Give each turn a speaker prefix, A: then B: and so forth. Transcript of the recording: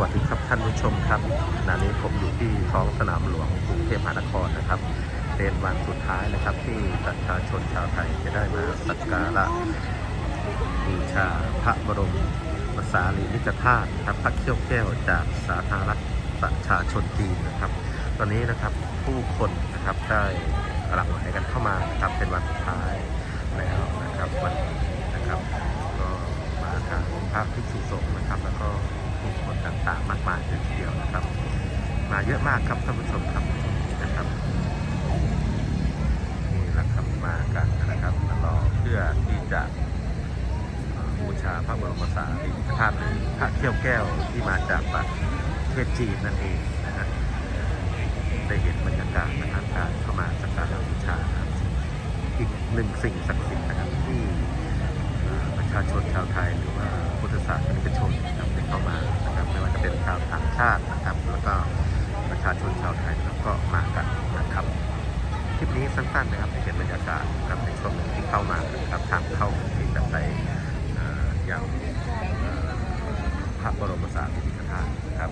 A: วัสดีครับท่านผู้ชมครับขณะนี้ผมอยู่ที่ท้องสนามหลวงกรุงเทพมหานครนะครับ เป็นวันสุดท้ายนะครับ ที่ประชาชนชาวไทยจะได้มาสักการะบูชาพระบรมสารีริกธาตุครับพระเขี้ยวแก้วจากสาธารณรัฐประชาชนจีนนะครับ ตอนนี้นะครับผู้คนนะครับได้หลั่งไหลกันเข้ามานะครับเป็นวันสุดท้ายแล้วนะครับวันนี้นะครับก็มาทางพระภิกษุสงฆ์นะครับแล้วก็ ผู้คนต่างๆ มากมายเลยทีเดียวนะครับ มาเยอะมากครับท่านผู้ชมครับนะครับนี่แหละครับมากันนะครับรอเพื่อที่จะบูชาพระบรมสารีริกธาตุหรือพระเขี้ยวแก้วที่มาจากประเทศจีนนั่นเองนะฮะได้เห็นบรรยากาศนะครับการเข้ามาสักการะบูชาครับอีกหนึ่งสิ่งศักดิ์สิทธิ์นะครับที่ประชาชนชาวไทยหรือว่าพุทธศาสนิกชน เข้ามานะครับไม่ว่าจะเป็นชาวต่างชาตินะครับแล้วก็ประชาชนชาวไทยแล้วก็มากันนะครับคลิปนี้สั้นๆนะครับให้เห็นบรรยากาศนะครับในช่วงหนึ่งที่เข้ามานะครับทางเข้าที่จะไปเอ่อยังพระบรมสารีริกธาตุนะครับ